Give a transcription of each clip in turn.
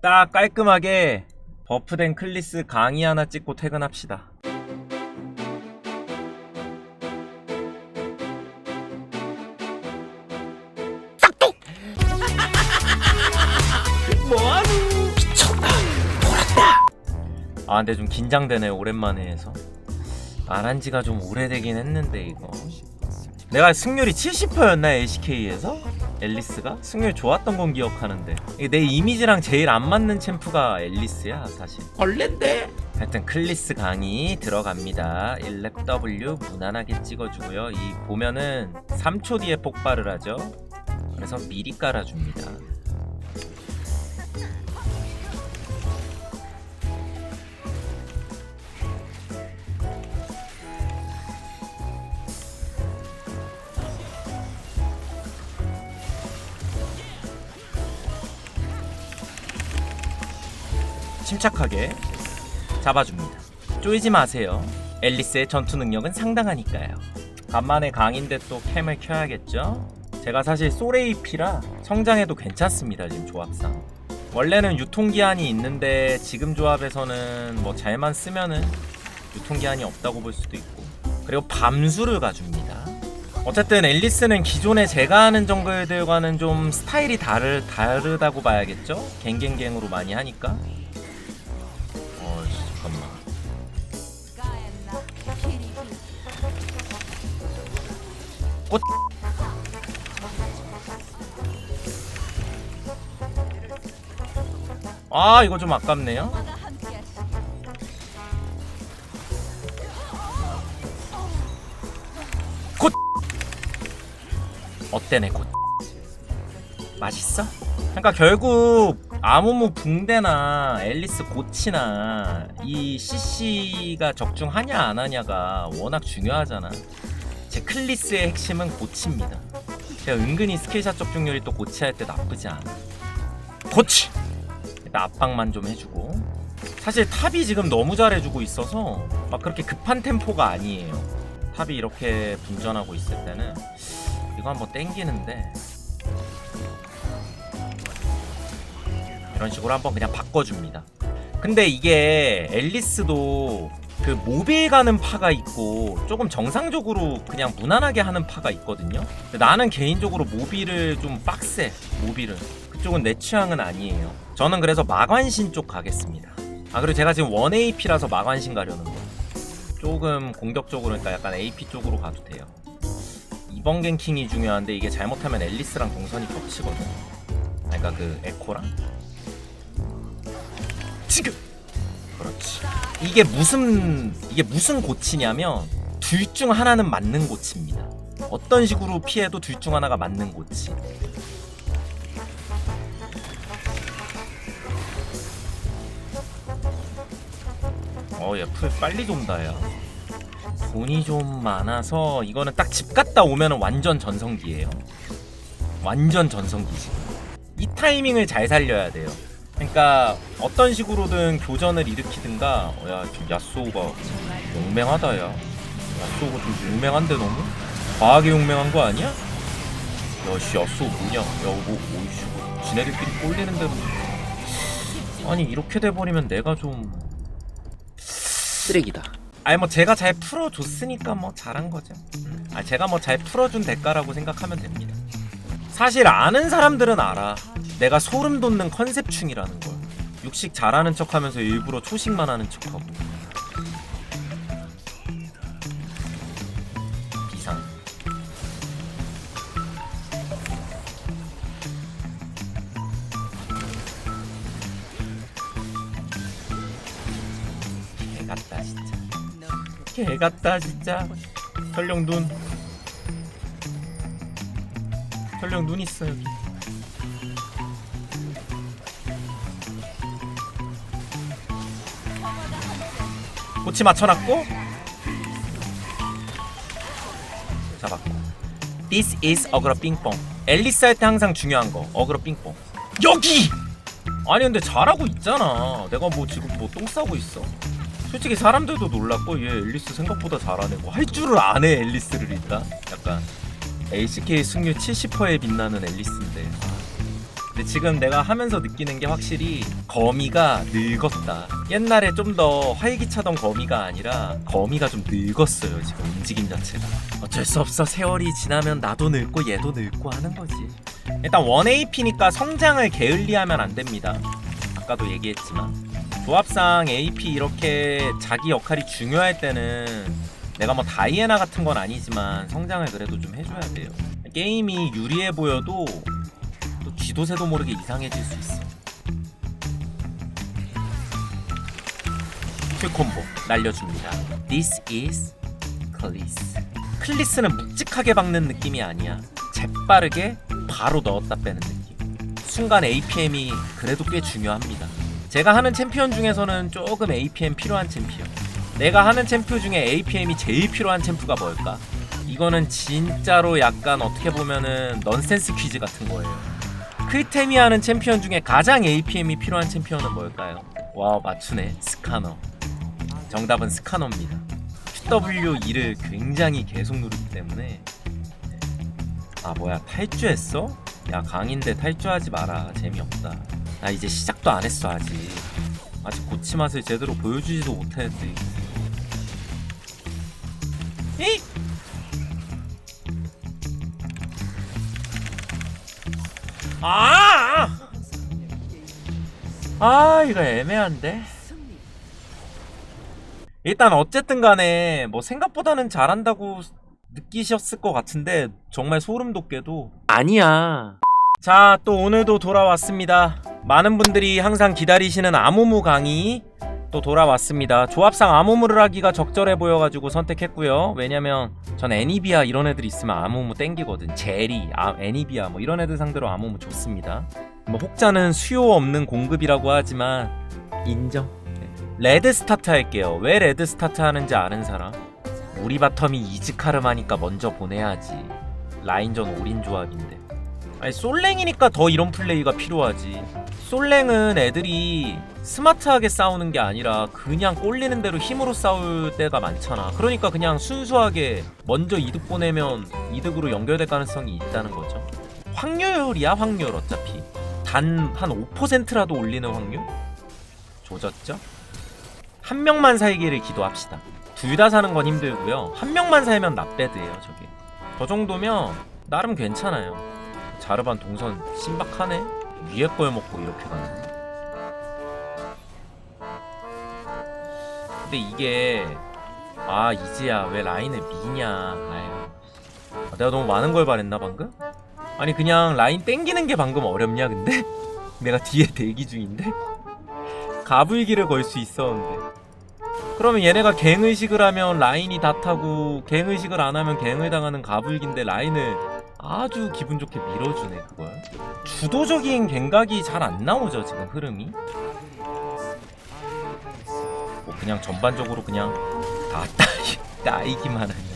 딱 깔끔하게 버프된 클리스 강의 하나 찍고 퇴근합시다. 뭐하니? 미쳤다. 돌았다. 아 근데 좀 긴장되네 오랜만에 해서. 말한 지가 좀 오래되긴 했는데 이거. 내가 승률이 70%였나 LCK에서? 앨리스가? 승률 좋았던 건 기억하는데. 이게 내 이미지랑 제일 안 맞는 챔프가 앨리스야 사실. 벌레인데? 하여튼 클리스 강의 들어갑니다. 1렙 W 무난하게 찍어주고요. 이 보면은 3초 뒤에 폭발을 하죠. 그래서 미리 깔아줍니다 침착하게 잡아줍니다. 쪼이지 마세요. 앨리스의 전투 능력은 상당하니까요. 간만에 강인데 또 캠을 켜야겠죠? 제가 사실 소레이피라 성장해도 괜찮습니다, 지금 조합상. 원래는 유통기한이 있는데 지금 조합에서는 뭐 잘만 쓰면은 유통기한이 없다고 볼 수도 있고 그리고 밤수를 가줍니다. 어쨌든 앨리스는 기존에 제가 하는 정글들과는 좀 스타일이 다르, 다르다고 봐야겠죠? 갱갱갱으로 많이 하니까 아 이거 좀 아깝네요 곧 어때네 곧 맛있어? 그러니까 결국 아무무 붕대나 앨리스 고치나 이 CC가 적중하냐 안 하냐가 워낙 중요하잖아. 제 클리스의 핵심은 고치입니다. 제가 은근히 스킬샷 적중률이 또 고치할 때 나쁘지 않아. 고치! 압박만 좀 해주고. 사실 탑이 지금 너무 잘해주고 있어서 막 그렇게 급한 템포가 아니에요. 탑이 이렇게 분전하고 있을 때는 이거 한번 땡기는데 이런 식으로 한번 그냥 바꿔줍니다. 근데 이게 앨리스도 그 모빌 가는 파가 있고 조금 정상적으로 그냥 무난하게 하는 파가 있거든요. 나는 개인적으로 모빌을 좀 빡세. 모빌은 그쪽은 내 취향은 아니에요. 저는 그래서 마관신 쪽 가겠습니다. 아 그리고 제가 지금 원 AP라서 마관신 가려는 거. 조금 공격적으로 그러니까 약간 AP 쪽으로 가도 돼요. 이번 갱킹이 중요한데 이게 잘못하면 앨리스랑 동선이 겹치거든. 아, 그러니까 그 에코랑 지금 그렇지 이게 무슨 이게 무슨 고치냐면 둘 중 하나는 맞는 고치입니다 어떤 식으로 피해도 둘 중 하나가 맞는 고치 어얘 풀 빨리 돈다 야 돈이 좀 많아서 이거는 딱 집 갔다 오면 완전 전성기예요. 완전 전성기지 이 타이밍을 잘 살려야 돼요. 그러니까 어떤 식으로든 교전을 일으키든가 어, 야 지금 야스오가 용맹하다 야. 야스오가 좀 용맹한데 너무? 과하게 용맹한 거 아니야? 야씨 야스오 뭐냐? 야뭐 오이씨 뭐 지네들끼리 꼴리는 대로. 아니 이렇게 돼버리면 내가 좀 쓰레기다. 아니 뭐 제가 잘 풀어줬으니까 뭐 잘한 거죠. 아 제가 뭐 잘 풀어준 대가라고 생각하면 됩니다. 사실 아는 사람들은 알아. 내가 소름 돋는 컨셉충이라는 걸. 육식 잘하는 척하면서 일부러 초식만 하는 척하고 개같다 진짜. 설령 눈. 설령 눈 있어 여기. 고치 맞춰놨고. 잡았고. This is 어그로 삥뽕. 앨리스 할 때 항상 중요한 거 어그로 삥뽕. 여기! 아니 근데 잘하고 있잖아. 내가 뭐 지금 뭐 똥 싸고 있어 솔직히 사람들도 놀랐고 얘 앨리스 생각보다 잘하네 뭐할 줄을 아네 앨리스를 일단 약간 LCK 승률 70%에 빛나는 앨리스인데 아, 근데 지금 내가 하면서 느끼는 게 확실히 거미가 늙었다. 옛날에 좀 더 활기차던 거미가 아니라 거미가 좀 늙었어요. 지금 움직임 자체가. 어쩔 수 없어. 세월이 지나면 나도 늙고 얘도 늙고 하는 거지. 일단 1AP니까 성장을 게을리하면 안 됩니다. 아까도 얘기했지만 조합상 AP 이렇게 자기 역할이 중요할 때는 내가 뭐 다이애나 같은 건 아니지만 성장을 그래도 좀 해줘야 돼요. 게임이 유리해 보여도 또 쥐도새도 모르게 이상해질 수 있어. 킬콤보 날려줍니다. This is 클리스. 클리스는 묵직하게 박는 느낌이 아니야. 재빠르게 바로 넣었다 빼는 느낌. 순간 APM이 그래도 꽤 중요합니다. 제가 하는 챔피언 중에서는 조금 APM 필요한 챔피언. 내가 하는 챔프 중에 APM이 제일 필요한 챔프가 뭘까? 이거는 진짜로 약간 어떻게 보면은 넌센스 퀴즈 같은 거예요. 크리테미 하는 챔피언 중에 가장 APM이 필요한 챔피언은 뭘까요? 와 맞추네 스카너. 정답은 스카너입니다. QW2를 굉장히 계속 누르기 때문에 아 뭐야 탈주했어? 야 강인데 탈주하지 마라 재미없다. 나 이제 시작도 안 했어 아직. 아직 고치 맛을 제대로 보여주지도 못했는데. 이 아! 아 이거 애매한데. 일단 어쨌든 간에 뭐 생각보다는 잘한다고 느끼셨을 것 같은데 정말 소름 돋게도 아니야. 자, 또 오늘도 돌아왔습니다. 많은 분들이 항상 기다리시는 아무무 강의 또 돌아왔습니다. 조합상 아무무를 하기가 적절해 보여가지고 선택했고요. 왜냐면 전 애니비아 이런 애들 있으면 아무무 땡기거든. 제리, 아, 애니비아 뭐 이런 애들 상대로 아무무 좋습니다. 뭐 혹자는 수요 없는 공급이라고 하지만 인정. 네. 레드 스타트 할게요. 왜 레드 스타트 하는지 아는 사람? 우리 바텀이 이즈카르마니까 먼저 보내야지. 라인전 올인 조합인데. 아니 솔랭이니까 더 이런 플레이가 필요하지. 솔랭은 애들이 스마트하게 싸우는 게 아니라 그냥 꼴리는 대로 힘으로 싸울 때가 많잖아. 그러니까 그냥 순수하게 먼저 이득 보내면 이득으로 연결될 가능성이 있다는 거죠. 확률이야 확률 어차피. 단 한 5%라도 올리는 확률? 조졌죠? 한 명만 살기를 기도합시다. 둘 다 사는 건 힘들고요. 한 명만 살면 나배드예요 저게. 저 정도면 나름 괜찮아요. 자르반 동선 신박하네. 위에 걸 먹고 이렇게 가네. 근데 이게 아 이지야 왜 라인을 미냐. 아유. 아, 내가 너무 많은 걸 바랬나 방금? 아니 그냥 라인 땡기는 게 방금 어렵냐 근데? 내가 뒤에 대기 중인데? 가불기를 걸 수 있었는데 그러면 얘네가 갱의식을 하면 라인이 다 타고 갱의식을 안 하면 갱을 당하는 가불기인데 라인을 아주 기분 좋게 밀어주네 그걸. 주도적인 갱각이 잘 안 나오죠 지금 흐름이? 뭐 그냥 전반적으로 그냥 다 따이, 따이기만 하냐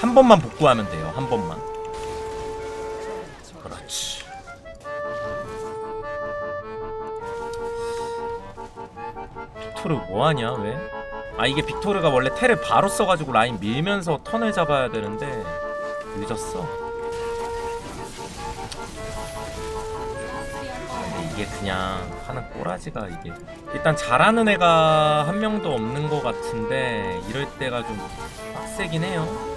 한 번만 복구하면 돼요 한 번만 빅토르 뭐하냐 왜? 아 이게 빅토르가 원래 테를 바로 써가지고 라인 밀면서 턴을 잡아야 되는데 늦었어. 근데 이게 그냥 하는 꼬라지가 이게. 일단 잘하는 애가 한 명도 없는 것 같은데 이럴 때가 좀 빡세긴 해요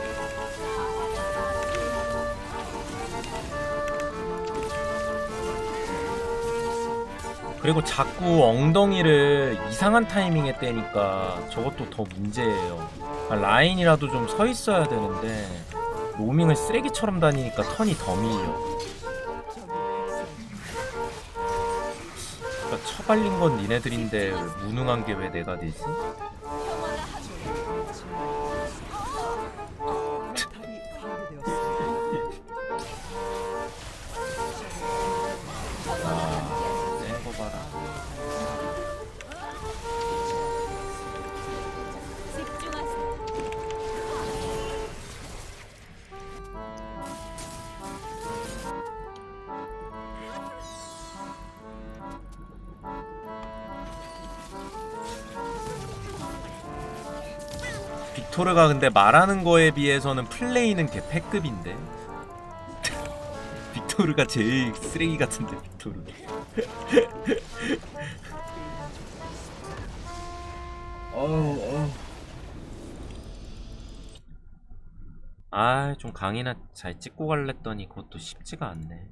그리고 자꾸 엉덩이를 이상한 타이밍에 떼니까 저것도 더 문제예요. 아, 라인이라도 좀 서 있어야 되는데 로밍을 쓰레기처럼 다니니까 턴이 더 밀려. 그러니까 처발린 건 니네들인데 무능한 게 왜 내가 되지? 토르가 근데 말하는 거에 비해서는 플레이는 개 패급인데. 빅토르가 제일 쓰레기 같은데 빅토르. 아좀 강이나 잘 찍고 갈랬더니 그것도 쉽지가 않네.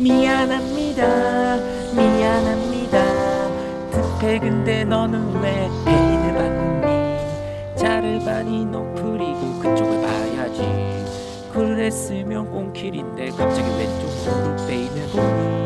미안합니다. 미안합니다 근데 너는 왜 페인을 받니? 자르바니 노플이고 그쪽을 봐야지. 그랬으면 꽁킬인데 갑자기 왼쪽으로 페인을 보니